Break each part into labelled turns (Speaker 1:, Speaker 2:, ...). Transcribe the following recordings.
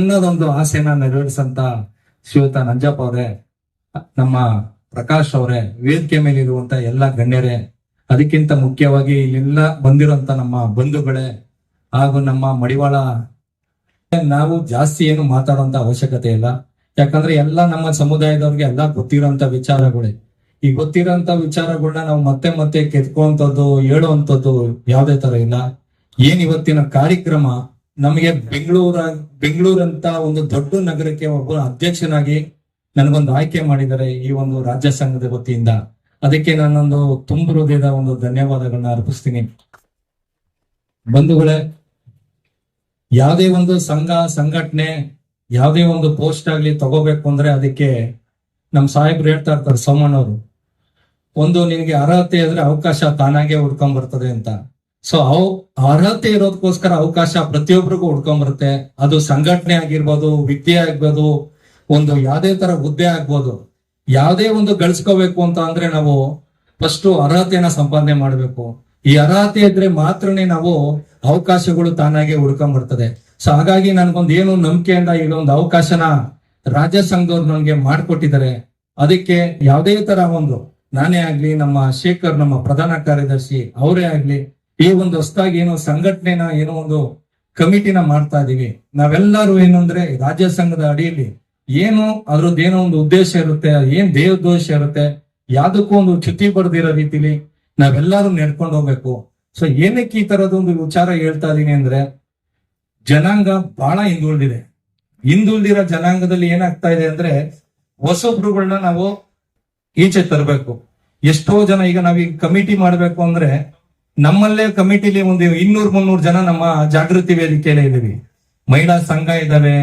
Speaker 1: ಅನ್ನೋದೊಂದು ಆಸೆನ ನೆರವೇರಿಸಂತ ಶ್ರೀಯುತ ನಂಜಪ್ಪ ಅವರೇ, ನಮ್ಮ ಪ್ರಕಾಶ್ ಅವರೇ, ವೇದಿಕೆ ಮೇಲೆ ಇರುವಂತ ಎಲ್ಲ ಗಣ್ಯರೇ, ಅದಕ್ಕಿಂತ ಮುಖ್ಯವಾಗಿ ಇಲ್ಲೆಲ್ಲ ಬಂದಿರುವಂತ ನಮ್ಮ ಬಂಧುಗಳೇ ಹಾಗೂ ನಮ್ಮ ಮಡಿವಾಳ. ನಾವು ಜಾಸ್ತಿ ಏನು ಮಾತಾಡುವಂತ ಅವಶ್ಯಕತೆ ಇಲ್ಲ. ಯಾಕಂದ್ರೆ ಎಲ್ಲ ನಮ್ಮ ಸಮುದಾಯದವ್ರಿಗೆ ಎಲ್ಲ ಗೊತ್ತಿರೋಂತ ವಿಚಾರಗಳೇ. ಈ ಗೊತ್ತಿರೋಂತ ವಿಚಾರಗಳನ್ನ ನಾವು ಮತ್ತೆ ಮತ್ತೆ ಕೆತ್ಕುವಂತದ್ದು ಹೇಳುವಂತದ್ದು ಯಾವುದೇ ತರ ಇಲ್ಲ. ಏನ್ ಇವತ್ತಿನ ಕಾರ್ಯಕ್ರಮ? ನಮಗೆ ಬೆಂಗಳೂರ, ಬೆಂಗಳೂರಂತ ಒಂದು ದೊಡ್ಡ ನಗರಕ್ಕೆ ಒಬ್ಬ ಅಧ್ಯಕ್ಷನಾಗಿ ನನಗೊಂದು ಆಯ್ಕೆ ಮಾಡಿದ್ದಾರೆ ಈ ಒಂದು ರಾಜ್ಯ ಸಂಘದ ವತಿಯಿಂದ. ಅದಕ್ಕೆ ನಾನೊಂದು ತುಂಬ ಹೃದಯದ ಒಂದು ಧನ್ಯವಾದಗಳನ್ನ ಅರ್ಪಿಸ್ತೀನಿ. ಬಂಧುಗಳೇ, ಯಾವುದೇ ಒಂದು ಸಂಘ, ಸಂಘಟನೆ ಯಾವುದೇ ಒಂದು ಪೋಸ್ಟ್ ಆಗ್ಲಿ ತಗೋಬೇಕು ಅಂದ್ರೆ ಅದಕ್ಕೆ ನಮ್ ಸಾಹೇಬ್ರು ಹೇಳ್ತಾ ಇರ್ತಾರೆ ಸೋಮಣ್ಣವರು. ಒಂದು ನಿನಗೆ ಅರ್ಹತೆ ಇದ್ರೆ ಅವಕಾಶ ತಾನಾಗೆ ಹುಡ್ಕೊಂಡ್ ಬರ್ತದೆ ಅಂತ. ಸೊ ಅವ್ ಅರ್ಹತೆ ಇರೋದಕ್ಕೋಸ್ಕರ ಅವಕಾಶ ಪ್ರತಿಯೊಬ್ಬರಿಗೂ ಹುಡ್ಕೊಂಡ್ ಬರುತ್ತೆ ಅದು ಸಂಘಟನೆ ಆಗಿರ್ಬೋದು, ವಿದ್ಯೆ ಆಗ್ಬೋದು, ಒಂದು ಯಾವ್ದೇ ತರ ಹುದ್ದೆ ಆಗ್ಬೋದು. ಯಾವುದೇ ಒಂದು ಗಳಿಸ್ಕೋಬೇಕು ಅಂತ ಅಂದ್ರೆ ನಾವು ಫಸ್ಟ್ ಅರ್ಹತೆಯನ್ನ ಸಂಪಾದನೆ ಮಾಡಬೇಕು. ಈ ಅರ್ಹತೆ ಇದ್ರೆ ಮಾತ್ರನೇ ನಾವು ಅವಕಾಶಗಳು ತಾನಾಗೆ ಹುಡ್ಕೊಂಡ್ ಬರ್ತದೆ ಸೊ ಹಾಗಾಗಿ ನನ್ಗೊಂದು ಏನು ನಂಬಿಕೆಯಿಂದ ಈಗ ಒಂದು ಅವಕಾಶನ ರಾಜ್ಯ ಸಂಘದವ್ರು ನನಗೆ ಮಾಡ್ಕೊಟ್ಟಿದ್ದಾರೆ. ಅದಕ್ಕೆ ಯಾವುದೇ ತರ ಒಂದು ನಾನೇ ಆಗ್ಲಿ, ನಮ್ಮ ಶೇಖರ್, ನಮ್ಮ ಪ್ರಧಾನ ಕಾರ್ಯದರ್ಶಿ ಅವರೇ ಆಗ್ಲಿ ಈ ಒಂದು ಹೊಸದಾಗಿ ಏನೋ ಸಂಘಟನೆನ ಏನೋ ಒಂದು ಕಮಿಟಿನ ಮಾಡ್ತಾ ಇದ್ದೀವಿ ನಾವೆಲ್ಲರೂ ಏನು ಅಂದ್ರೆ ರಾಜ್ಯ ಸಂಘದ ಅಡಿಯಲ್ಲಿ ಏನು ಅದ್ರದ್ದು ಏನೋ ಒಂದು ಉದ್ದೇಶ ಇರುತ್ತೆ, ಏನ್ ದೇವದೋಷ ಇರುತ್ತೆ, ಯಾವ್ದಕ್ಕೂ ಒಂದು ಚ್ಯುತಿ ಬರ್ದಿರೋ ರೀತಿಲಿ ನಾವೆಲ್ಲರೂ ನಡ್ಕೊಂಡು ಹೋಗ್ಬೇಕು. ಸೊ ಏನಕ್ಕೆ ಈ ತರದ ಒಂದು ವಿಚಾರ ಹೇಳ್ತಾ ಇದೀನಿ ಅಂದ್ರೆ ಜನಾಂಗ ಬಹಳ ಹಿಂದುಳಿದಿದೆ. ಹಿಂದುಳಿದಿರೋ ಜನಾಂಗದಲ್ಲಿ ಏನಾಗ್ತಾ ಇದೆ ಅಂದ್ರೆ ಹೊಸೊಬ್ರುಗಳನ್ನ ನಾವು ಈಚೆ ತರಬೇಕು. ಎಷ್ಟೋ ಜನ ಈಗ ನಾವೀಗ ಕಮಿಟಿ ಮಾಡ್ಬೇಕು ಅಂದ್ರೆ ನಮ್ಮಲ್ಲೇ ಕಮಿಟಿಲಿ ಒಂದು ಇನ್ನೂರ್ ಮುನ್ನೂರು ಜನ ನಮ್ಮ ಜಾಗೃತಿ ವೇದಿಕೆಯಲ್ಲಿ ಇದೀವಿ ಮಹಿಳಾ ಸಂಘ ಇದಾವೆ,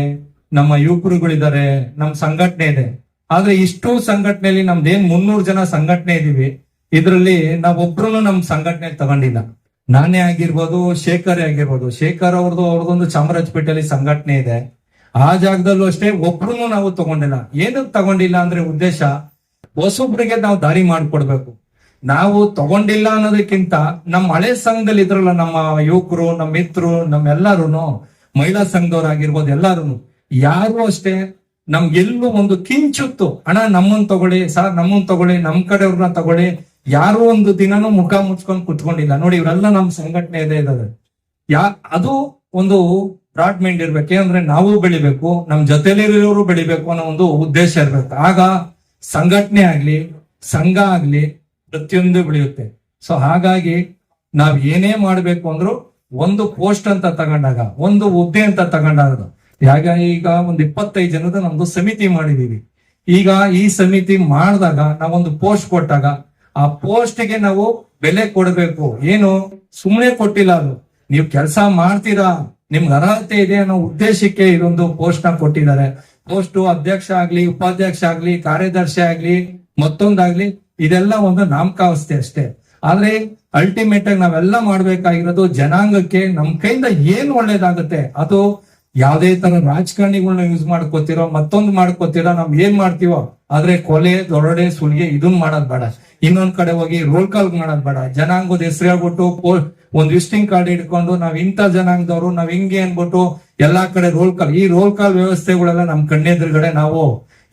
Speaker 1: ನಮ್ಮ ಯುವಕರುಗಳಿದ್ದಾರೆ ನಮ್ಮ ಸಂಘಟನೆ ಇದೆ. ಆದ್ರೆ ಇಷ್ಟು ಸಂಘಟನೆಯಲ್ಲಿ ನಮ್ದೇನ್ ಮುನ್ನೂರು ಜನ ಸಂಘಟನೆ ಇದೀವಿ ಇದರಲ್ಲಿ ನಾವೊಬ್ರು ನಮ್ ಸಂಘಟನೆ ತಗೊಂಡಿಲ್ಲ. ನಾನೇ ಆಗಿರ್ಬೋದು, ಶೇಖರ್ ಆಗಿರ್ಬೋದು. ಶೇಖರ್ ಅವ್ರದ್ದು ಅವ್ರದೊಂದು ಚಾಮರಾಜಪೇಟೆಯಲ್ಲಿ ಸಂಘಟನೆ ಇದೆ. ಆ ಜಾಗದಲ್ಲೂ ಅಷ್ಟೇ ಒಬ್ರು ನಾವು ತಗೊಂಡಿಲ್ಲ. ಏನಕ್ಕೆ ತಗೊಂಡಿಲ್ಲ ಅಂದ್ರೆ ಉದ್ದೇಶ, ಹೊಸೊಬ್ರಿಗೆ ನಾವು ದಾರಿ ಮಾಡ್ಕೊಡ್ಬೇಕು. ನಾವು ತಗೊಂಡಿಲ್ಲ ಅನ್ನೋದಕ್ಕಿಂತ ನಮ್ಮ ಹಳೆ ಸಂಘದಲ್ಲಿ ಇದ್ರಲ್ಲ ನಮ್ಮ ಯುವಕರು, ನಮ್ಮ ಮಿತ್ರರು ನಮ್ಮೆಲ್ಲರೂ ಮಹಿಳಾ ಸಂಘದವ್ರಾಗಿರ್ಬೋದು ಎಲ್ಲಾರು ಯಾರು ಅಷ್ಟೇ ನಮ್ಗೆಲ್ಲೂ ಒಂದು ಕಿಂಚುತ್ತು ಹಣ ನಮ್ಮನ್ ತಗೊಳ್ಳಿ, ಸರ್, ನಮ್ಮನ್ ತಗೊಳ್ಳಿ, ನಮ್ ಕಡೆಯವ್ರನ್ನ ತಗೊಳ್ಳಿ. ಯಾರು ಒಂದು ದಿನನೂ ಮುಖ ಮುಚ್ಕೊಂಡ್ ಕುತ್ಕೊಂಡಿಲ್ಲ. ನೋಡಿ, ಇವರೆಲ್ಲ ನಮ್ ಸಂಘಟನೆ ಇದೆ ಇದಾವೆ ಯಾ, ಅದು ಒಂದು ಬ್ರಾಡ್ ಮೈಂಡ್ ಇರ್ಬೇಕು. ಏನಂದ್ರೆ ನಾವು ಬೆಳಿಬೇಕು, ನಮ್ ಜೊತೆಲಿರೋರು ಬೆಳಿಬೇಕು ಅನ್ನೋ ಒಂದು ಉದ್ದೇಶ ಇರ್ಬೇಕು. ಆಗ ಸಂಘಟನೆ ಆಗ್ಲಿ, ಸಂಘ ಆಗ್ಲಿ ಪ್ರತಿಯೊಂದು ಬೆಳೆಯುತ್ತೆ. ಸೊ ಹಾಗಾಗಿ ನಾವ್ ಏನೇ ಮಾಡ್ಬೇಕು ಅಂದ್ರು ಒಂದು ಪೋಸ್ಟ್ ಅಂತ ತಗೊಂಡಾಗ, ಒಂದು ಹುದ್ದೆ ಅಂತ ತಗೊಂಡಾಗ, ಯಾಗ ಈಗ ಒಂದ್ ಇಪ್ಪತ್ತೈದು ಜನದ ನಮ್ದು ಸಮಿತಿ ಮಾಡಿದೀವಿ. ಈಗ ಈ ಸಮಿತಿ ಮಾಡಿದಾಗ ನಾವೊಂದು ಪೋಸ್ಟ್ ಕೊಟ್ಟಾಗ, ಆ ಪೋಸ್ಟ್ಗೆ ನಾವು ಬೆಲೆ ಕೊಡಬೇಕು. ಏನು? ಸುಮ್ಮನೆ ಕೊಟ್ಟಿಲ್ಲ ಅದು. ನೀವು ಕೆಲಸ ಮಾಡ್ತೀರಾ? ನಿಮ್ಗೆ ಅರ್ಹತೆ ಇದೆ ಅನ್ನೋ ಉದ್ದೇಶಕ್ಕೆ ಇದೊಂದು ಪೋಸ್ಟ್ನ ಕೊಟ್ಟಿದ್ದಾರೆ. ಪೋಸ್ಟ್ ಅಧ್ಯಕ್ಷ ಆಗ್ಲಿ, ಉಪಾಧ್ಯಕ್ಷ ಆಗ್ಲಿ, ಕಾರ್ಯದರ್ಶಿ ಆಗ್ಲಿ, ಮತ್ತೊಂದಾಗ್ಲಿ ಇದೆಲ್ಲ ಒಂದು ನಾಮಕಾವಸ್ಥೆ ಅಷ್ಟೇ. ಆದ್ರೆ ಅಲ್ಟಿಮೇಟ್ ಆಗಿ ನಾವೆಲ್ಲ ಮಾಡ್ಬೇಕಾಗಿರೋದು ಜನಾಂಗಕ್ಕೆ ನಮ್ ಕೈಯಿಂದ ಏನ್ ಒಳ್ಳೇದಾಗುತ್ತೆ? ಅದು ಯಾವ್ದೇ ತರ ರಾಜಕಾರಣಿಗಳನ್ನ ಯೂಸ್ ಮಾಡ್ಕೋತಿರೋ, ಮತ್ತೊಂದು ಮಾಡ್ಕೋತಿರೋ, ನಾವ್ ಏನ್ ಮಾಡ್ತೀವೋ, ಆದ್ರೆ ಕೊಲೆ, ದೊರಡೆ ಸುಲಿಗೆ ಇದನ್ ಮಾಡೋದ್ ಬೇಡ. ಇನ್ನೊಂದ್ ಕಡೆ ಹೋಗಿ ರೋಲ್ ಕಾಲ್ ಮಾಡೋದ್ ಬೇಡ. ಜನಾಂಗದ ಹೆಸರು ಹೇಳ್ಬಿಟ್ಟು ಒಂದ್ ವಿಸಿಟಿಂಗ್ ಕಾರ್ಡ್ ಇಟ್ಕೊಂಡು ನಾವ್ ಇಂಥ ಜನಾಂಗದವ್ರು, ನಾವ್ ಹಿಂಗೆ ಅನ್ಬಿಟ್ಟು ಎಲ್ಲಾ ಕಡೆ ರೋಲ್ ಕಾಲ್ ಈ ರೋಲ್ ಕಾಲ್ ವ್ಯವಸ್ಥೆಗಳೆಲ್ಲ ನಮ್ ಕಣ್ಣೆದುರುಗಡೆ ನಾವು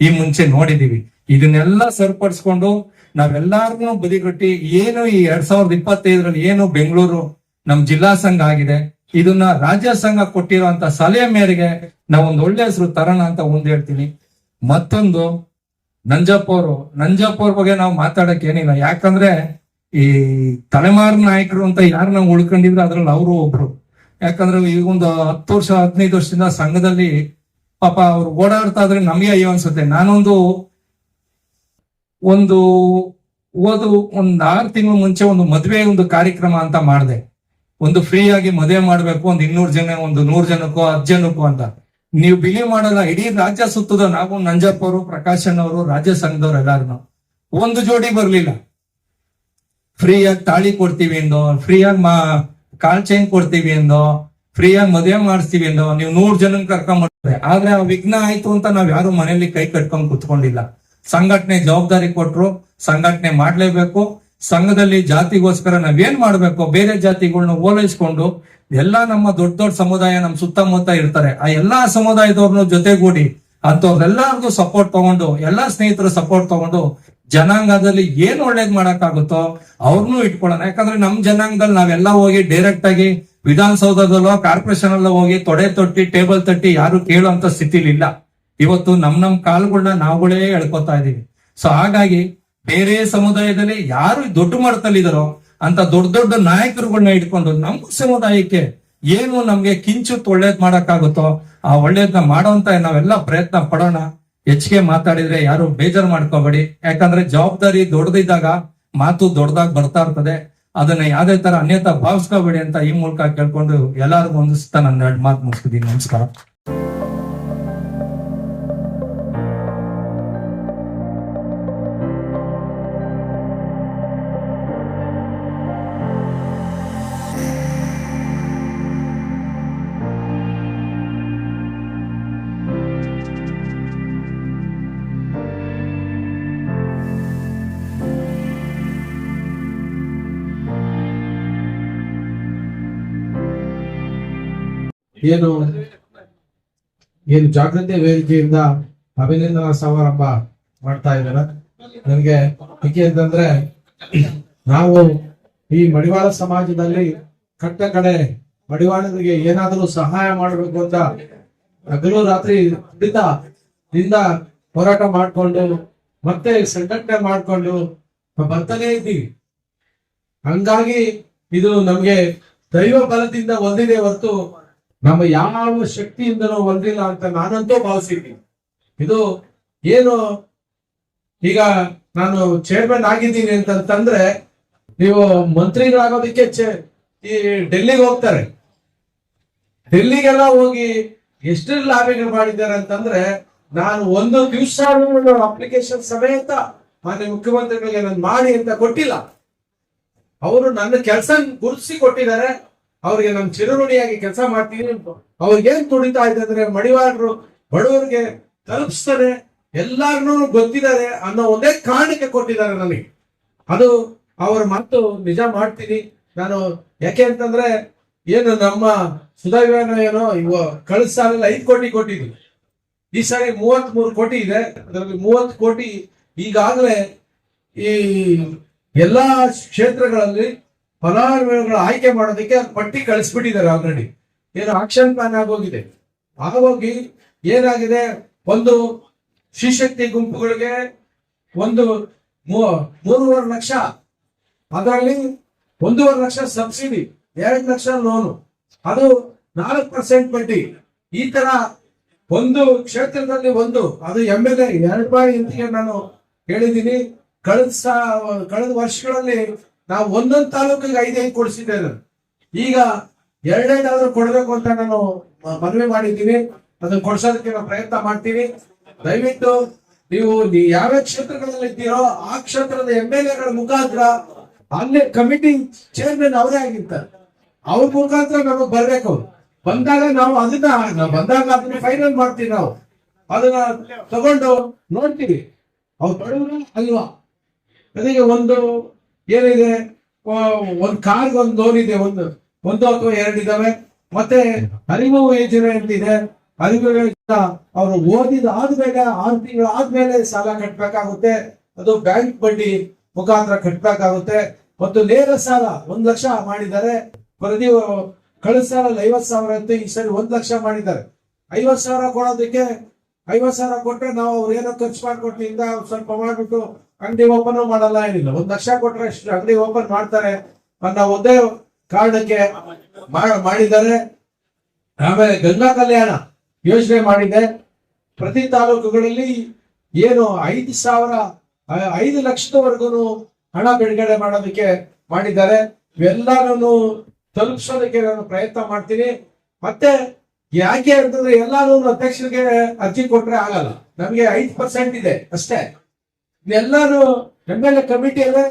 Speaker 1: ಈ ಮುಂಚೆ ನೋಡಿದೀವಿ. ಇದನ್ನೆಲ್ಲ ಸರಿಪಡಿಸ್ಕೊಂಡು ನಾವೆಲ್ಲಾರ್ಗು ಬದಿಗಟ್ಟಿ ಏನು ಈ ಎರಡ್ ಸಾವಿರದ ಇಪ್ಪತ್ತೈದರಲ್ಲಿ ಏನು ಬೆಂಗಳೂರು ನಮ್ ಜಿಲ್ಲಾ ಸಂಘ ಆಗಿದೆ, ಇದನ್ನ ರಾಜ್ಯ ಸಂಘ ಕೊಟ್ಟಿರುವಂತ ಸಲಹೆ ಮೇರೆಗೆ ನಾವು ಒಂದ್ ಒಳ್ಳೆ ಹೆಸರು ತರೋಣ ಅಂತ ಒಂದ್ ಹೇಳ್ತೀನಿ. ಮತ್ತೊಂದು ನಂಜಪ್ಪ ಅವರು ನಂಜಪ್ಪ ಅವ್ರ ಬಗ್ಗೆ ನಾವು ಮಾತಾಡಕ್ ಏನಿಲ್ಲ. ಯಾಕಂದ್ರೆ ಈ ತಲೆಮಾರು ನಾಯಕರು ಅಂತ ಯಾರು ನಾವು ಉಳ್ಕೊಂಡಿದ್ರು ಅದ್ರಲ್ಲಿ ಅವರು ಒಬ್ರು. ಯಾಕಂದ್ರೆ ಈಗ ಒಂದು ಹತ್ತು ವರ್ಷ, ಹದಿನೈದು ವರ್ಷದಿಂದ ಸಂಘದಲ್ಲಿ ಪಾಪ ಅವ್ರು ಓಡಾಡ್ತಾ ಇದ್ರೆ ನಮಗೆ ಅಯ್ಯೋ ಅನ್ಸುತ್ತೆ. ನಾನೊಂದು ಒಂದು ಓದು ಒಂದ್ ಆರು ತಿಂಗಳು ಮುಂಚೆ ಒಂದು ಮದುವೆ ಒಂದು ಕಾರ್ಯಕ್ರಮ ಅಂತ ಮಾಡಿದೆ. ಒಂದು ಫ್ರೀ ಆಗಿ ಮದುವೆ ಮಾಡ್ಬೇಕು, ಒಂದ್ ಇನ್ನೂರು ಜನ, ಒಂದು ನೂರ್ ಜನಕ್ಕೂ, ಹತ್ತು ಜನಕ್ಕೂ ಅಂತ. ನೀವು ಬಿಲೀವ್ ಮಾಡಲ್ಲ, ಇಡೀ ರಾಜ್ಯ ಸುತ್ತದ ನಾವು ನಂಜಪ್ಪ ಅವರು ಪ್ರಕಾಶನ್ ಅವರು ರಾಜ್ಯ ಸಂಘದವ್ರು ಎಲ್ಲಾರು ಒಂದು ಜೋಡಿ ಬರ್ಲಿಲ್ಲ. ಫ್ರೀಯಾಗಿ ತಾಳಿ ಕೊಡ್ತೀವಿ ಎಂದೋ ಫ್ರೀಯಾಗಿ ಮಾ, ಕಾಲ್ ಚೈನ್ ಕೊಡ್ತೀವಿ ಎಂದೋ ಫ್ರೀಯಾಗಿ ಮದುವೆ ಮಾಡಿಸ್ತೀವಿ ಎಂದೋ, ನೀವು ನೂರ್ ಜನ ಕರ್ಕೊಂಡ್ಬರ್ತಾರೆ ಆದ್ರೆ ಆ ವಿಘ್ನ ಆಯ್ತು ಅಂತ ನಾವ್ ಯಾರು ಮನೆಯಲ್ಲಿ ಕೈ ಕಟ್ಕೊಂಡ್ ಕುತ್ಕೊಂಡಿಲ್ಲ. ಸಂಘಟನೆ ಜವಾಬ್ದಾರಿ ಕೊಟ್ರು, ಸಂಘಟನೆ ಮಾಡಲೇಬೇಕು. ಸಂಘದಲ್ಲಿ ಜಾತಿಗೋಸ್ಕರ ನಾವೇನ್ ಮಾಡ್ಬೇಕು? ಬೇರೆ ಜಾತಿಗಳನ್ನ ಓಲೈಸ್ಕೊಂಡು ಎಲ್ಲಾ ನಮ್ಮ ದೊಡ್ಡ ದೊಡ್ಡ ಸಮುದಾಯ ನಮ್ಮ ಸುತ್ತಮುತ್ತ ಇರ್ತಾರೆ. ಆ ಎಲ್ಲಾ ಸಮುದಾಯದವ್ರನ್ನ ಜೊತೆಗೂಡಿ ಅಂತವ್ರೆಲ್ಲಾರ್ಗು ಸಪೋರ್ಟ್ ತಗೊಂಡು, ಎಲ್ಲಾ ಸ್ನೇಹಿತರ ಸಪೋರ್ಟ್ ತಗೊಂಡು ಜನಾಂಗದಲ್ಲಿ ಏನ್ ಒಳ್ಳೇದ್ ಮಾಡಕ್ಕಾಗುತ್ತೋ ಅವ್ರನ್ನೂ ಇಟ್ಕೊಳ್ಳೋಣ. ಯಾಕಂದ್ರೆ ನಮ್ ಜನಾಂಗದಲ್ಲಿ ನಾವೆಲ್ಲ ಹೋಗಿ ಡೈರೆಕ್ಟ್ ಆಗಿ ವಿಧಾನಸೌಧದಲ್ಲೋ ಕಾರ್ಪೊರೇಷನ್ ಅಲ್ಲೋ ಹೋಗಿ ತೊಡೆ ತೊಟ್ಟಿ ಟೇಬಲ್ ತಟ್ಟಿ ಯಾರು ಕೇಳುವಂತ ಸ್ಥಿತಿಲಿ ಇಲ್ಲ ಇವತ್ತು ನಮ್ ನಮ್ ಕಾಲುಗಳನ್ನ ನಾವುಗಳೇ ಎಳ್ಕೊತಾ ಇದೀವಿ ಸೊ ಹಾಗಾಗಿ ಬೇರೆ ಸಮುದಾಯದಲ್ಲಿ ಯಾರು ದೊಡ್ಡ ಮಟ್ಟದಲ್ಲಿದ್ದಾರೋ ಅಂತ ದೊಡ್ಡ ದೊಡ್ಡ ನಾಯಕರುಗಳನ್ನ ಇಟ್ಕೊಂಡು ನಮ್ಮ ಸಮುದಾಯಕ್ಕೆ ಏನು ನಮ್ಗೆ ಕಿಂಚುತ್ ಒಳ್ಳೇದ್ ಮಾಡಕ್ಕಾಗುತ್ತೋ ಆ ಒಳ್ಳೇದನ್ನ ಮಾಡೋಂತ ನಾವೆಲ್ಲ ಪ್ರಯತ್ನ ಪಡೋಣ. ಹೆಚ್ಚಿಗೆ ಮಾತಾಡಿದ್ರೆ ಯಾರು ಬೇಜಾರು ಮಾಡ್ಕೋಬೇಡಿ. ಯಾಕಂದ್ರೆ ಜವಾಬ್ದಾರಿ ದೊಡ್ಡದಿದ್ದಾಗ ಮಾತು ದೊಡ್ಡದಾಗಿ ಬರ್ತಾ ಇರ್ತದೆ. ಅದನ್ನ ಯಾವ್ದೇ ತರ ಅನ್ಯತಾ ಭಾವಿಸ್ಕೋಬೇಡಿ ಅಂತ ಈ ಮೂಲಕ ಕೇಳ್ಕೊಂಡು ಎಲ್ಲಾರ್ಗು ಒಂದಿಸ್ತಾ ನನ್ನ ಎರಡು ಮಾತು ಮುಗಿಸ್ತಿದ್ದೀನಿ. ನಮಸ್ಕಾರ.
Speaker 2: ಏನು ಏನು ಜಾಗೃತಿ ವೇದಿಕೆಯಿಂದ ಅಭಿನಂದನಾ ಸಮಾರಂಭ ಮಾಡ್ತಾ ಇದ್ದಾರೆ ನನಗೆ ಏಕೆ ಅಂತಂದ್ರೆ, ನಾವು ಈ ಮಡಿವಾಳ ಸಮಾಜದಲ್ಲಿ ಕಟ್ಟ ಕಡೆ ಮಡಿವಾಳರಿಗೆ ಏನಾದರೂ ಸಹಾಯ ಮಾಡಬೇಕು ಅಂತ ಹಗಲು ರಾತ್ರಿ ದಿಂದ ಹೋರಾಟ ಮಾಡಿಕೊಂಡು, ಮತ್ತೆ ಸಂಘಟನೆ ಮಾಡಿಕೊಂಡು ಬರ್ತಾನೆ ಇದ್ದೀವಿ. ಹಂಗಾಗಿ ಇದು ನಮ್ಗೆ ದೈವ ಬಲದಿಂದ ಒಂದಿದೆ ಹೊರತು ನಮ್ಮ ಯಾವ ಶಕ್ತಿಯಿಂದನೂ ಹೊಂದಿಲ್ಲ ಅಂತ ನಾನಂತೂ ಭಾವಿಸಿದ್ದೀನಿ. ಇದು ಏನು ಈಗ ನಾನು ಚೇರ್ಮನ್ ಆಗಿದ್ದೀನಿ ಅಂತಂತಂದ್ರೆ ನೀವು ಮಂತ್ರಿಗಳಾಗೋದಕ್ಕೆ ಈ ಡೆಲ್ಲಿಗೆ ಹೋಗ್ತಾರೆ. ಡೆಲ್ಲಿಗೆಲ್ಲ ಹೋಗಿ ಎಷ್ಟು ಲಾಭಿಗಳು ಮಾಡಿದ್ದಾರೆ ಅಂತಂದ್ರೆ ನಾನು ಒಂದು ದಿವಸ ಅಪ್ಲಿಕೇಶನ್ ಸಮೇತ ಮಾನ್ಯ ಮುಖ್ಯಮಂತ್ರಿಗಳಿಗೆ ನಾನು ಮಾಡಿ ಅಂತ ಕೊಟ್ಟಿಲ್ಲ. ಅವರು ನನ್ನ ಕೆಲಸ ಗುರುತಿಸಿ ಕೊಟ್ಟಿದ್ದಾರೆ. ಅವ್ರಿಗೆ ನಾನು ಚಿರಋಣಿಯಾಗಿ ಕೆಲಸ ಮಾಡ್ತೀನಿ ಅವ್ರಿಗೆ ಏನ್ ತುಡಿತಾ ಇದೆ ಅಂದ್ರೆ ಮಡಿವಾಳರು ಬಡವರಿಗೆ ತಲುಪಿಸ್ತಾರೆ ಎಲ್ಲಾರನ್ನೂ ಗೊತ್ತಿದ್ದಾರೆ ಅನ್ನೋ ಒಂದೇ ಕಾರಣಕ್ಕೆ ಕೊಟ್ಟಿದ್ದಾರೆ ನನಗೆ ಅದು ಅವ್ರ ಮಾತು ನಿಜ ಮಾಡ್ತೀನಿ. ನಾನು ಯಾಕೆ ಅಂತಂದ್ರೆ ಏನು ನಮ್ಮ ಸುಧಾವಿನ ಏನೋ ಇವ ಕಳೆದ ಐದು ಕೋಟಿ ಕೊಟ್ಟಿದ್ವಿ ಈ ಸಾರಿ ಮೂವತ್ತ್ ಮೂರು ಕೋಟಿ ಇದೆ. ಅದರಲ್ಲಿ ಮೂವತ್ತು ಕೋಟಿ ಈಗಾಗಲೇ ಈ ಎಲ್ಲಾ ಕ್ಷೇತ್ರಗಳಲ್ಲಿ ಫಲಾನುಭವಿಗಳ ಆಯ್ಕೆ ಮಾಡೋದಕ್ಕೆ ಪಟ್ಟಿ ಕಳಿಸ್ಬಿಟ್ಟಿದ್ದಾರೆ ಆಲ್ರೆಡಿ ಏನು ಆಕ್ಷನ್ ಪ್ಲಾನ್ ಆಗೋಗಿದೆ. ಆಗೋಗಿ ಏನಾಗಿದೆ? ಒಂದು ಶ್ರೀಶಕ್ತಿ ಗುಂಪುಗಳಿಗೆ ಒಂದು ಮೂರುವರೆ ಲಕ್ಷ. ಅದರಲ್ಲಿ ಒಂದೂವರೆ ಲಕ್ಷ ಸಬ್ಸಿಡಿ, ಎರಡು ಲಕ್ಷ ಲೋನು ಅದು ನಾಲ್ಕು ಪರ್ಸೆಂಟ್ ಬಡ್ಡಿ. ಈ ತರ ಒಂದು ಕ್ಷೇತ್ರದಲ್ಲಿ ಒಂದು. ಅದು ಎಂ ಎಲ್ ಎರಡು ಬಾರಿ ಇಂತಿಗೆ ನಾನು ಹೇಳಿದ್ದೀನಿ. ಕಳೆದ ಕಳೆದ ವರ್ಷಗಳಲ್ಲಿ ನಾವು ಒಂದೊಂದು ತಾಲೂಕಿಗೆ ಐದೈದು ಕೊಡಿಸಿದ್ದೇವೆ ನಾನು. ಈಗ ಎರಡೆರಡಾದ್ರೂ ಕೊಡಬೇಕು ಅಂತ ನಾನು ಮನವಿ ಮಾಡಿದ್ದೀನಿ. ಅದನ್ನ ಕೊಡ್ಸೋದಕ್ಕೆ ನಾವು ಪ್ರಯತ್ನ ಮಾಡ್ತೀವಿ. ದಯವಿಟ್ಟು ನೀವು ಯಾವ್ಯಾವ ಕ್ಷೇತ್ರಗಳಲ್ಲಿ ಇದ್ದೀರೋ ಆ ಕ್ಷೇತ್ರದ ಎಂ ಎಲ್ ಎಗಳ ಮುಖಾಂತರ ಅಲ್ಲೇ ಕಮಿಟಿ ಚೇರ್ಮನ್ ಅವರೇ ಆಗಿರ್ತಾರೆ. ಅವ್ರ ಮುಖಾಂತರ ನಮಗೆ ಬರ್ಬೇಕು ಬಂದಾಗ ನಾವು ಅದನ್ನ ಬಂದಾಗ ಅದನ್ನ ಫೈನಲ್ ಮಾಡ್ತೀವಿ ನಾವು. ಅದನ್ನ ತಗೊಂಡು ನೋಡ್ತೀವಿ. ಅವ್ರು ಅಲ್ವಾ? ಅದಕ್ಕೆ ಒಂದು ಏನಿದೆ? ಒಂದು ಒಂದ್ ಕಾರ್ ಒಂದು ಲೋನ್ ಇದೆ, ಒಂದು ಒಂದು ಅಥವಾ ಎರಡು ಇದಾವೆ. ಮತ್ತೆ ಅರಿವು ಯೋಜನೆ ಅಂತಿದೆ ಅರಿವು ಯೋಜನೆ ಅವರು ಓದಿದ ಆದ್ಮೇಲೆ, ಆರು ತಿಂಗಳು ಆದ್ಮೇಲೆ ಸಾಲ ಕಟ್ಟಬೇಕಾಗುತ್ತೆ ಅದು ಬ್ಯಾಂಕ್ ಬಡ್ಡಿ ಮುಖಾಂತರ ಕಟ್ಟಬೇಕಾಗುತ್ತೆ ಮತ್ತು ನೇರ ಸಾಲ ಒಂದ್ ಲಕ್ಷ ಮಾಡಿದ್ದಾರೆ. ಪ್ರತಿ ಕಳೆದ ಸಾಲ ಐವತ್ ಸಾವಿರ ಅಂತ ಈ ಸರಿ ಒಂದ್ ಲಕ್ಷ ಮಾಡಿದ್ದಾರೆ. ಐವತ್ ಸಾವಿರ ಕೊಡೋದಕ್ಕೆ ಐವತ್ ಸಾವಿರ ಕೊಟ್ರೆ ನಾವು ಅವ್ರು ಏನೋ ಖರ್ಚು ಮಾಡ್ಕೊಟ್ಟಿಂದ ಸ್ವಲ್ಪ ಮಾಡ್ಬಿಟ್ಟು ಅಂಗಡಿ ಓಪನ್ ಮಾಡಲ್ಲ, ಏನಿಲ್ಲ. ಒಂದ್ ಲಕ್ಷ ಕೊಟ್ರೆ ಅಂಗಡಿ ಓಪನ್ ಮಾಡ್ತಾರೆ. ಅನ್ನೋ ಒಂದೇ ಕಾರಣಕ್ಕೆ ಮಾಡಿದ್ದಾರೆ. ಆಮೇಲೆ ಗಂಗಾ ಕಲ್ಯಾಣ ಯೋಜನೆ ಮಾಡಿದೆ. ಪ್ರತಿ ತಾಲೂಕುಗಳಲ್ಲಿ ಏನು ಐದು ಸಾವಿರ ಐದು ಲಕ್ಷದವರೆಗೂ ಹಣ ಬಿಡುಗಡೆ ಮಾಡೋದಕ್ಕೆ ಮಾಡಿದ್ದಾರೆ. ಇವೆಲ್ಲರೂ ತಲುಪಿಸೋದಕ್ಕೆ ನಾನು ಪ್ರಯತ್ನ ಮಾಡ್ತೀನಿ. ಮತ್ತೆ ಯಾಕೆ ಅಂತಂದ್ರೆ ಎಲ್ಲಾರು ಅಧ್ಯಕ್ಷರಿಗೆ ಅರ್ಜಿ ಕೊಟ್ರೆ ಆಗಲ್ಲ. ನಮ್ಗೆ ಐದು ಪರ್ಸೆಂಟ್ ಇದೆ ಅಷ್ಟೇ. ಎಲ್ಲಾನು ಎಂ ಎಲ್ ಎ ಕಮಿಟಿಯಲ್ಲೇ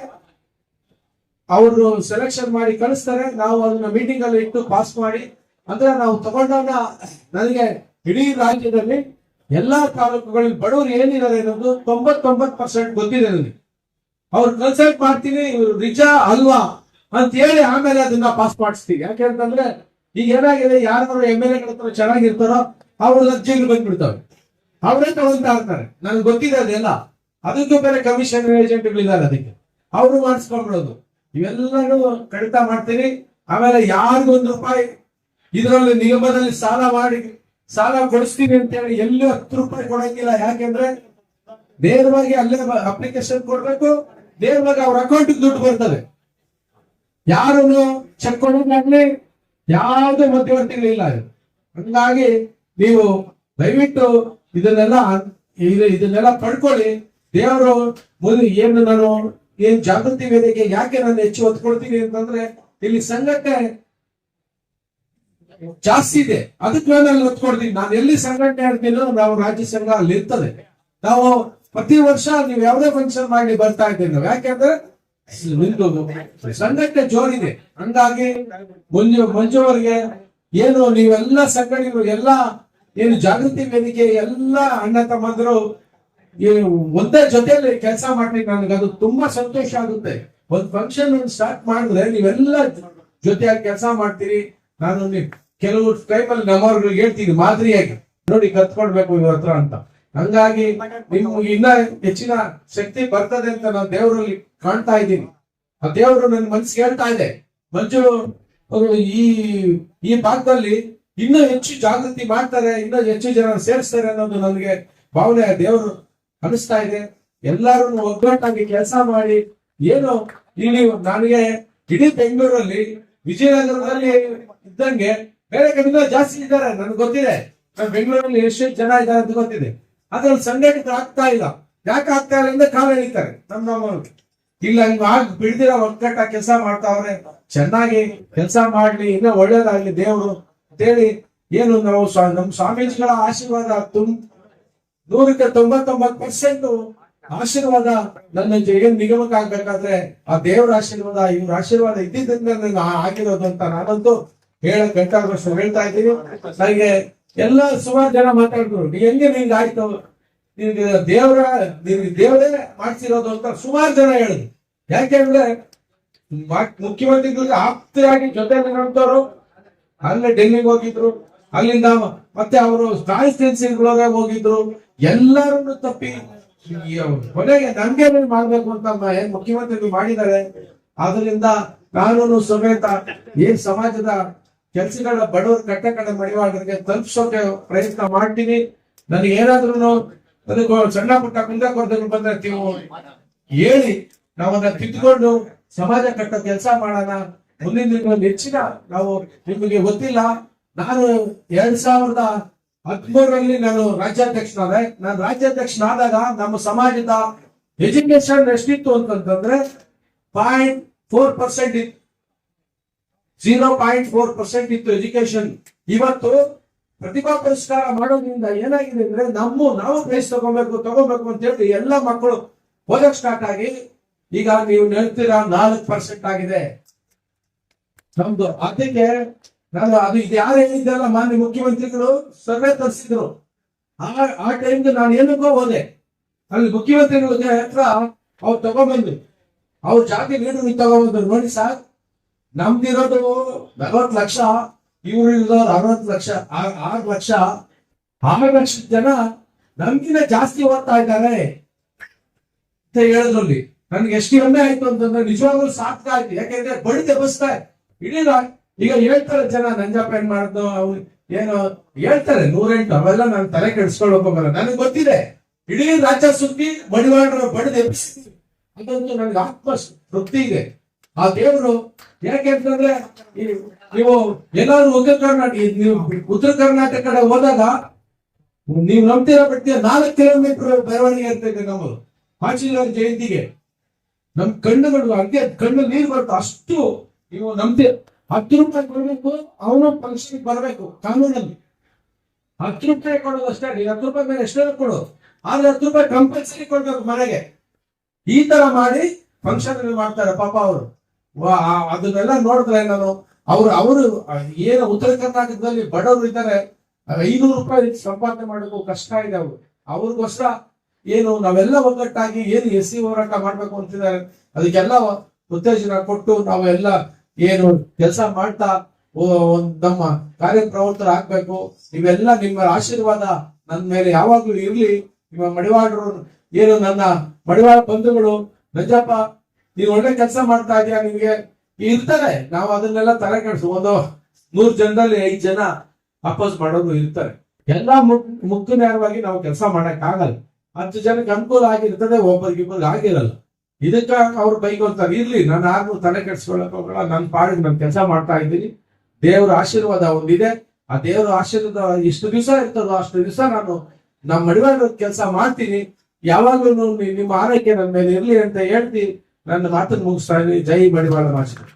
Speaker 2: ಅವರು ಸೆಲೆಕ್ಷನ್ ಮಾಡಿ ಕಳಿಸ್ತಾರೆ. ನಾವು ಅದನ್ನ ಮೀಟಿಂಗ್ ಅಲ್ಲಿ ಇಟ್ಟು ಪಾಸ್ ಮಾಡಿ ಅಂದ್ರೆ ನಾವು ತಗೊಂಡಾಗ ನನಗೆ ಇಡೀ ರಾಜ್ಯದಲ್ಲಿ ಎಲ್ಲಾ ತಾಲೂಕುಗಳಲ್ಲಿ ಬಡವರು ಏನಿದ್ದಾರೆ ಅನ್ನೋದು ತೊಂಬತ್ತೊಂಬತ್ತು ಪರ್ಸೆಂಟ್ ಗೊತ್ತಿದೆ ನನಗೆ. ಅವ್ರು ಕನ್ಸಲ್ಟ್ ಮಾಡ್ತೀನಿ, ಇವ್ರು ನಿಜ ಅಲ್ವಾ ಅಂತ ಹೇಳಿ ಆಮೇಲೆ ಅದನ್ನ ಪಾಸ್ ಮಾಡಿಸ್ತೀವಿ ಯಾಕೆಂತಂದ್ರೆ ಈಗ ಏನಾಗಿದೆ ಯಾರು ಎಂ ಎಲ್ ಎಗಳ ಹತ್ರ ಚೆನ್ನಾಗಿರ್ತಾರೋ ಅವ್ರ ಅರ್ಜಿಗಳು ಬಂದ್ಬಿಡ್ತಾವೆ ಅವರೇ ತಗೊಂತಾ ಇರ್ತಾರೆ. ನನ್ಗೆ ಗೊತ್ತಿದೆ ಅದೆಲ್ಲ. ಅದಕ್ಕೂ ಬೇರೆ ಕಮಿಷನ್ ಏಜೆಂಟ್ಗಳಿದ್ದಾರೆ ಅದಕ್ಕೆ. ಅವರು ಮಾಡಿಸ್ಕೊಂಡ್ಬಿಡೋದು ಇವೆಲ್ಲನೂ ಕಡಿತ ಮಾಡ್ತೀನಿ. ಆಮೇಲೆ ಯಾರಿಗೊಂದು ರೂಪಾಯಿ ಇದರಲ್ಲಿ ನಿಗಮದಲ್ಲಿ ಸಾಲ ಮಾಡಿ, ಸಾಲ ಕೊಡಿಸ್ತೀನಿ ಅಂತ ಹೇಳಿ ಎಲ್ಲೂ ಹತ್ತು ರೂಪಾಯಿ ಕೊಡಂಗಿಲ್ಲ. ಯಾಕೆಂದ್ರೆ ನೇರವಾಗಿ ಅಲ್ಲೇ ಅಪ್ಲಿಕೇಶನ್ ಕೊಡ್ಬೇಕು. ನೇರವಾಗಿ ಅವ್ರ ಅಕೌಂಟ್ ದುಡ್ಡು ಬರ್ತದೆ. ಯಾರನ್ನು ಚೆಕ್ ಕೊಡೋದಾಗ್ಲಿ ಯಾವುದೇ ಮಧ್ಯವರ್ತಿಗಳಿಲ್ಲ. ಹಾಗಾಗಿ ನೀವು ದಯವಿಟ್ಟು ಇದನ್ನೆಲ್ಲ, ಇದು- ಇದನ್ನೆಲ್ಲ ಪಡ್ಕೊಳ್ಳಿ. ದೇವರು ಮೊದಲು ಏನು ನಾನು ಏನ್ ಜಾಗೃತಿ ವೇದಿಕೆ ಯಾಕೆ ನಾನು ಹೆಚ್ಚು ಒತ್ತು ಅಂತಂದ್ರೆ, ಇಲ್ಲಿ ಸಂಘಕ್ಕೆ ಜಾಸ್ತಿ ಇದೆ. ಅದಕ್ಕೆ ನಾನು ಅಲ್ಲಿ ನಾನು ಎಲ್ಲಿ ಸಂಘಟನೆ ಆಡ್ತೀನೋ ನಾವು ರಾಜ್ಯ ಸಂಘ ಅಲ್ಲಿ ಇರ್ತದೆ. ನಾವು ಪ್ರತಿ ವರ್ಷ ನೀವು ಯಾವುದೇ ಫಂಕ್ಷನ್ ಮಾಡಿ ಬರ್ತಾ ಇದ್ದೀನಿ ನಾವು. ಯಾಕೆಂದ್ರೆ ಸಂಘಟನೆ ಜೋರಿದೆ ಹಂಗಾಗಿ ಮಂಜು ಮಂಜು ಅವರಿಗೆ ಏನು ನೀವೆಲ್ಲ ಸಂಘಟನೆಗಳು, ಎಲ್ಲ ಏನು ಜಾಗೃತಿ ವೇದಿಕೆ, ಎಲ್ಲ ಅಣ್ಣ ತಮ್ಮಂದರು ಈ ಒಂದೇ ಜೊತೆಯಲ್ಲಿ ಕೆಲಸ ಮಾಡ್ಲಿಕ್ಕೆ ನನಗೆ ಅದು ತುಂಬಾ ಸಂತೋಷ ಆಗುತ್ತೆ. ಒಂದ್ ಫಂಕ್ಷನ್ ಸ್ಟಾರ್ಟ್ ಮಾಡಿದ್ರೆ ನೀವೆಲ್ಲ ಜೊತೆಯಾಗಿ ಕೆಲಸ ಮಾಡ್ತೀರಿ. ನಾನು ಕೆಲವು ಟೈಮಲ್ಲಿ ನಮ್ಮವ್ರಿಗೆ ಹೇಳ್ತೀನಿ ಮಾದರಿಯಾಗಿ. ನೋಡಿ ಕತ್ಕೊಳ್ಬೇಕು ಇವ್ರ ಹತ್ರ ಅಂತ. ಹಂಗಾಗಿ ನಿಮ್ಗೆ ಇನ್ನ ಹೆಚ್ಚಿನ ಶಕ್ತಿ ಬರ್ತದೆ ಅಂತ ನಾನು ದೇವರಲ್ಲಿ ಕಾಣ್ತಾ ಇದ್ದೀನಿ. ಆ ದೇವರು ನನ್ನ ಮನ್ಸಿಗೆ ಹೇಳ್ತಾ ಇದೆ. ಮಂಜು ಈ ಈ ಭಾಗದಲ್ಲಿ ಇನ್ನೂ ಹೆಚ್ಚು ಜಾಗೃತಿ ಮಾಡ್ತಾರೆ, ಇನ್ನೂ ಹೆಚ್ಚು ಜನ ಸೇರಿಸ್ತಾರೆ ಅನ್ನೋದು ನನಗೆ ಭಾವನೆ. ದೇವರು ಅನಿಸ್ತಾ ಇದೆ. ಎಲ್ಲರೂ ಒಗ್ಗಟ್ಟಾಗಿ ಕೆಲಸ ಮಾಡಿ, ಏನು ಇಲ್ಲಿ ನನಗೆ ಇಡೀ ಬೆಂಗಳೂರಲ್ಲಿ ವಿಜಯನಗರದಲ್ಲಿ ಇದ್ದಂಗೆ ಬೇರೆ ಕಡೆಯಿಂದ ಜಾಸ್ತಿ ಇದ್ದಾರೆ, ನನಗೆ ಗೊತ್ತಿದೆ. ಬೆಂಗಳೂರಲ್ಲಿ ಎಷ್ಟು ಜನ ಇದ್ದಾರೆ ಅಂತ ಗೊತ್ತಿದೆ. ಅದ್ರಲ್ಲಿ ಸಂಘಟಿತ ಆಗ್ತಾ ಇಲ್ಲ. ಯಾಕೆ ಆಗ್ತಾ ಇಲ್ಲ ಅಂದ್ರೆ ಕಾಲ ಎಳಿತಾರೆ ನಮ್ಮ ನಮ್ಮ ಇಲ್ಲ, ಹಿಂಗ್ ಆಗ್ ಬಿಡ್ದಿರ ಒಗ್ಗಟ್ಟ ಕೆಲಸ ಮಾಡ್ತಾವ್ರೆ. ಚೆನ್ನಾಗಿ ಕೆಲಸ ಮಾಡ್ಲಿ, ಇನ್ನೂ ಒಳ್ಳೇದಾಗ್ಲಿ ದೇವರು. ಅಂತೇಳಿ ಏನು ನಾವು ನಮ್ಮ ಸ್ವಾಮೀಜಿಗಳ ಆಶೀರ್ವಾದ ತುಂ ನೂರಕ್ಕೆ ತೊಂಬತ್ತೊಂಬತ್ತು ಪರ್ಸೆಂಟ್ ಆಶೀರ್ವಾದ ನನ್ನ ಏನ್ ನಿಗಮಕ್ಕೆ ಆಗ್ಬೇಕಾದ್ರೆ ಆ ದೇವರ ಆಶೀರ್ವಾದ, ಇವ್ರ ಆಶೀರ್ವಾದ ಆ- ಆಗಿರೋದು ಅಂತ ನಾನಂತೂ ಹೇಳಕ್ ಬೇಕಾದಷ್ಟು ಹೇಳ್ತಾ ಇದ್ದೀನಿ. ನನಗೆ ಎಲ್ಲ ಸುಮಾರು ಜನ ಮಾತಾಡಿದ್ರು, ನೀ ಹೆಂಗೆ ನಿಂಗೆ ಆಯ್ತು? ನಿನ್ಗೆ ದೇವರ ನಿನ್ಗೆ ದೇವರೇ ಮಾಡ್ಸಿರೋದು ಅಂತ ಸುಮಾರು ಜನ ಹೇಳಿದ್ರು. ಯಾಕೆಂದ್ರೆ ಮುಖ್ಯಮಂತ್ರಿಗಳಿಗೆ ಜೊತೆ ನಿಂತವರು ಅಲ್ಲೇ ಡೆಲ್ಲಿಗೆ ಹೋಗಿದ್ರು. ಅಲ್ಲಿಂದ ಮತ್ತೆ ಅವರು ಕಾನ್ಸ್ಟಿಟ್ಯೂನ್ಸಿಗಳೊಳಗೆ ಹೋಗಿದ್ರು. ಎಲ್ಲರನ್ನು ತಪ್ಪಿ ಕೊನೆಗೆ ನಮ್ಗೆ ಮಾಡ್ಬೇಕು ಅಂತ ಏನ್ ಮುಖ್ಯಮಂತ್ರಿಗಳು ಮಾಡಿದ್ದಾರೆ. ಆದ್ರಿಂದ ಕಾನೂನು ಸಮೇತ ಏನ್ ಸಮಾಜದ ಕೆಲಸಗಳ ಬಡವರ ಕಟ್ಟ ಕಡೆ ಮಡಿವಾಳರಿಗೆ ತಲುಪಿಸೋಕೆ ಪ್ರಯತ್ನ ಮಾಡ್ತೀನಿ. ನನಗೆ ಏನಾದ್ರೂ ಅದಕ್ಕೆ ಸಣ್ಣ ಪುಟ್ಟ ಕುಂದಕೊರತೆಗಳು ಬಂದ್ರೆ ನೀವು ಹೇಳಿ. ನಾವನ್ನ ತಿದ್ದುಕೊಂಡು ಸಮಾಜ ಕಟ್ಟೋ ಕೆಲಸ ಮಾಡೋಣ. ಮುಂದಿನ ದಿನಗಳಲ್ಲಿ ಹೆಚ್ಚಿನ ನಾವು ನಿಮಗೆ ಗೊತ್ತಿಲ್ಲ. ನಾನು ಎರಡ್ ಸಾವಿರದ ಹದಿಮೂರರಲ್ಲಿ ನಾನು ರಾಜ್ಯಾಧ್ಯಕ್ಷನಾದೆ ನಾನು ರಾಜ್ಯಾಧ್ಯಕ್ಷನಾದಾಗ ನಮ್ಮ ಸಮಾಜದ ಎಜುಕೇಶನ್ ಎಷ್ಟಿತ್ತು ಅಂತಂತಂದ್ರೆ ಪಾಯಿಂಟ್ ಫೋರ್ ಪರ್ಸೆಂಟ್ ಇತ್ತು. ಜೀರೋ ಪಾಯಿಂಟ್ ಫೋರ್ ಪರ್ಸೆಂಟ್ ಇತ್ತು ಎಜುಕೇಶನ್ ಇವತ್ತು ಪ್ರತಿಭಾ ಪುರಸ್ಕಾರ ಮಾಡೋದ್ರಿಂದ ಏನಾಗಿದೆ ಅಂದ್ರೆ ನಮ್ಮ, ನಾವು ಪ್ರೈಸ್ ತಗೋಬೇಕು ತಗೋಬೇಕು ಅಂತ ಹೇಳಿ ಎಲ್ಲ ಮಕ್ಕಳು ಓದಕ್ ಸ್ಟಾರ್ಟ್ ಆಗಿ ಈಗ ನೀವು ಹೇಳ್ತೀರಾ ನಾಲ್ಕು ಪರ್ಸೆಂಟ್ ಆಗಿದೆ. ನಮ್ದು ಅದಕ್ಕೆ ನಾನು ಅದು ಇದು ಯಾರು ಹೇಳಿದ್ದಲ್ಲ ಮಾನ್ಯ ಮುಖ್ಯಮಂತ್ರಿಗಳು? ಸರ್ವೆ ತರಿಸಿದ್ರು. ಆ ಆ ಟೈಮ್ಗೆ ನಾನು ಏನಕ್ಕೋ ಹೋದೆ. ಅಲ್ಲಿ ಮುಖ್ಯಮಂತ್ರಿಗಳ ಹತ್ರ ಅವ್ರು ತಗೊಂಬಂದ್ರು ಅವ್ರ ಜಾತಿ ಲೀಡರ್ ತಗೊಂಬಂದ್ರು ನೋಡಿ ಸರ್, ನಮ್ದಿರೋದು ನಲವತ್ತು ಲಕ್ಷ ಇವ್ರು ಇರೋದು ಅರವತ್ತು ಲಕ್ಷ ಆರು ಲಕ್ಷ. ಆರು ಲಕ್ಷ ಜನ ನಮ್ಗಿನ ಜಾಸ್ತಿ ಓದ್ತಾ ಇದ್ದಾರೆ ಅಂತ ಹೇಳಿದ್ರಲ್ಲಿ. ನನ್ಗೆ ಎಷ್ಟು ಹೆಮ್ಮೆ ಆಯ್ತು ಅಂತಂದ್ರೆ ನಿಜವಾಗ್ಲೂ ಸಾರ್ಥಕ ಆಯ್ತು. ಯಾಕೆಂದ್ರೆ ಬಡಿತ ಬಸ್ತಾ ಇಡೀ ಈಗ ಹೇಳ್ತಾರೆ ಜನ ನಂಜಪ್ಪ ಏನ್ ಮಾಡ್ದು? ಅವ್ರು ಏನು ಹೇಳ್ತಾರೆ, ನೂರೆಂಟು, ಅವೆಲ್ಲ ನಾನು ತಲೆ ಕೆಡಿಸ್ಕೊಳ್ಳೋಕೆ ಹೋಗಲ್ಲ. ನನಗೆ ಗೊತ್ತಿದೆ. ಇಡೀ ರಾಜ್ಯ ಸುದ್ದಿ ಬಡಿವಾಡ್ರ ಬಡಿದು ಅದಂತೂ ನನಗೆ ಆತ್ಮ ತೃಪ್ತಿ ಇದೆ. ಆ ದೇವರು ಯಾಕೆ ಅಂತಂದ್ರೆ ನೀವು ಎಲ್ಲಾರು ಉತ್ತರ ಕರ್ನಾಟಕ ನೀವು ಉತ್ತರ ಕರ್ನಾಟಕ ಕಡೆ ಹೋದಾಗ, ನೀವು ನಂಬ್ತೀರಾ ಬಿಡ್ತೀರ ನಾಲ್ಕು ಕಿಲೋಮೀಟರ್ ಬೆರವಣಿಗೆ ಇರ್ತೈತೆ ನಮ್ಮದು. ಪಾಚಿಲರ ಜಯಂತಿಗೆ. ನಮ್ ಕಣ್ಣುಗಳು, ಹಂಗೆ ಕಣ್ಣು ನೀರು ಬರುತ್ತೆ. ಅಷ್ಟು ನೀವು ನಂಬ್ತೀರ ಹತ್ತು ರೂಪಾಯಿ ಕೊಡ್ಬೇಕು, ಅವನು ಫಂಕ್ಷನ್ ಬರಬೇಕು, ಕಾನೂನಲ್ಲಿ. ಹತ್ತು ರೂಪಾಯಿ ಕೊಡೋದು ಅಷ್ಟೇ ಹತ್ತು ರೂಪಾಯಿ ಮೇಲೆ ಎಷ್ಟೇ ಕೊಡು. ಆದ್ರೆ ಹತ್ತು ರೂಪಾಯಿ ಕಂಪಲ್ಸರಿ ಕೊಡ್ಬೇಕು ಮನೆಗೆ. ಈ ತರ ಮಾಡಿ ಫಂಕ್ಷನ್ ಮಾಡ್ತಾರೆ ಪಾಪ ಅವರು. ಅದನ್ನೆಲ್ಲ ನೋಡಿದ್ರೆ ನಾನು, ಅವ್ರು, ಅವರು ಏನು ಉತ್ತರ ಕರ್ನಾಟಕದಲ್ಲಿ ಬಡವರು ಇದ್ದಾರೆ, ಐನೂರು ರೂಪಾಯಿ ಸಂಪಾದನೆ ಮಾಡೋದು ಕಷ್ಟ ಇದೆ ಅವರು. ಅವ್ರಿಗೋಸ್ಕರ ಏನು, ನಾವೆಲ್ಲ ಒಗ್ಗಟ್ಟಾಗಿ ಏನು ಎಸ್ ಸಿ ಹೋರಾಟ ಮಾಡ್ಬೇಕು ಅಂತಿದ್ದಾರೆ, ಅದಕ್ಕೆಲ್ಲ ಉತ್ತೇಜನ ಕೊಟ್ಟು ನಾವೆಲ್ಲ ಏನು ಕೆಲಸ ಮಾಡ್ತಾ ನಮ್ಮ ಕಾರ್ಯಪ್ರವೃತ್ತರ ಆಗ್ಬೇಕು. ನೀವೆಲ್ಲ ನಿಮ್ಮ ಆಶೀರ್ವಾದ ನನ್ನ ಮೇಲೆ ಯಾವಾಗ್ಲೂ ಇರ್ಲಿ. ನಿಮ್ಮ ಮಡಿವಾಡರು ಏನು ನನ್ನ ಮಡಿವಾಳ ಬಂಧುಗಳು, ನಂಜಪ್ಪ ನೀನ್ ಒಳ್ಳೆ ಕೆಲಸ ಮಾಡ್ತಾ ಇದೀಯ ನಿಮ್ಗೆ? ಇರ್ತಾರೆ ನಾವು ಅದನ್ನೆಲ್ಲ ತಲೆ ಕೆಡಿಸು. ಒಂದು ನೂರ್ ಜನದಲ್ಲಿ ಐದ್ ಜನ ಅಪೋಸ್ ಮಾಡೋರು ಇರ್ತಾರೆ. ಎಲ್ಲಾ ಮುಕ್ ನೇರವಾಗಿ ನಾವು ಕೆಲಸ ಮಾಡಕ್ ಆಗಲ್ಲ ಹತ್ತು ಜನಕ್ಕೆ ಅನುಕೂಲ ಆಗಿರ್ತದೆ, ಒಬ್ಬರಿಗಿಬ್ಬರಿಗೆ ಆಗಿರಲ್ಲ. ಇದಕ್ಕ ಅವ್ರು ಬೈಕೊಳ್ತಾರೆ ಇರ್ಲಿ, ನಾನು ಯಾರು ತಲೆ ಕೆಡ್ಸ್ಕೊಳಕ್ ಹೋಗಲ್ಲ ನನ್ನ ಪಾಡಿಗೆ ನಾನು ಕೆಲಸ ಮಾಡ್ತಾ ಇದ್ದೀನಿ. ದೇವರ ಆಶೀರ್ವಾದ ಒಂದಿದೆ. ಆ ದೇವರ ಆಶೀರ್ವಾದ ಇಷ್ಟು ದಿವಸ ಇರ್ತದೋ ಅಷ್ಟು ದಿವಸ ನಾನು ನಮ್ಮ ಮಡಿವಾಳ ಕೆಲಸ ಮಾಡ್ತೀನಿ. ಯಾವಾಗ್ಲೂ ನಿಮ್ಮ ಆರೈಕೆ ನನ್ನ ಮೇಲೆ ಇರ್ಲಿ ಅಂತ ಹೇಳ್ತಿ. ನನ್ನ ಮಾತನ್ನು ಮುಗಿಸ್ತಾ ಇದ್ದೀನಿ. ಜೈ ಮಡಿವಾಳ ಮಾಸ್ಟರ್